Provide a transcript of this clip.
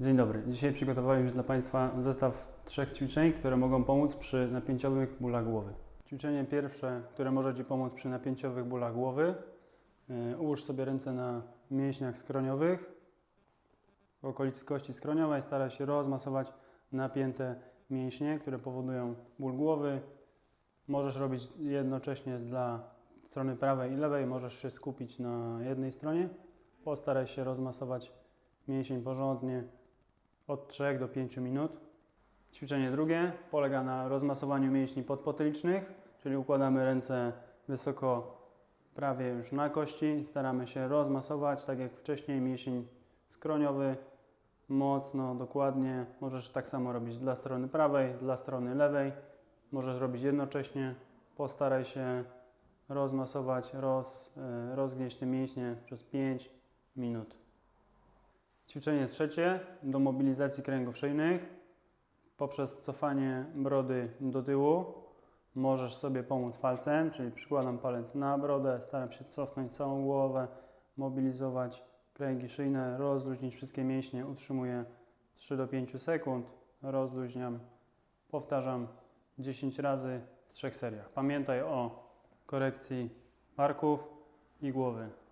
Dzień dobry. Dzisiaj przygotowałem już dla Państwa zestaw trzech ćwiczeń, które mogą pomóc przy napięciowych bólach głowy. Ćwiczenie pierwsze, które może Ci pomóc przy napięciowych bólach głowy. Yy, Ułóż sobie ręce na mięśniach skroniowych, w okolicy kości skroniowej. Staraj się rozmasować napięte mięśnie, które powodują ból głowy. Możesz robić jednocześnie dla strony prawej i lewej. Możesz się skupić na jednej stronie. Postaraj się rozmasować mięsień porządnie od 3 do 5 minut. Ćwiczenie drugie polega na rozmasowaniu mięśni podpotylicznych, czyli układamy ręce wysoko prawie już na kości. Staramy się rozmasować, tak jak wcześniej, mięsień skroniowy mocno, dokładnie. Możesz tak samo robić dla strony prawej, dla strony lewej. Możesz robić jednocześnie. Postaraj się rozmasować, roz, e, rozgnieść te mięśnie przez 5 minut. Ćwiczenie trzecie do mobilizacji kręgów szyjnych. Poprzez cofanie brody do tyłu możesz sobie pomóc palcem, czyli przykładam palec na brodę, staram się cofnąć całą głowę, mobilizować kręgi szyjne, rozluźnić wszystkie mięśnie, utrzymuję 3 do 5 sekund, rozluźniam, powtarzam 10 razy w trzech seriach. Pamiętaj o korekcji barków i głowy.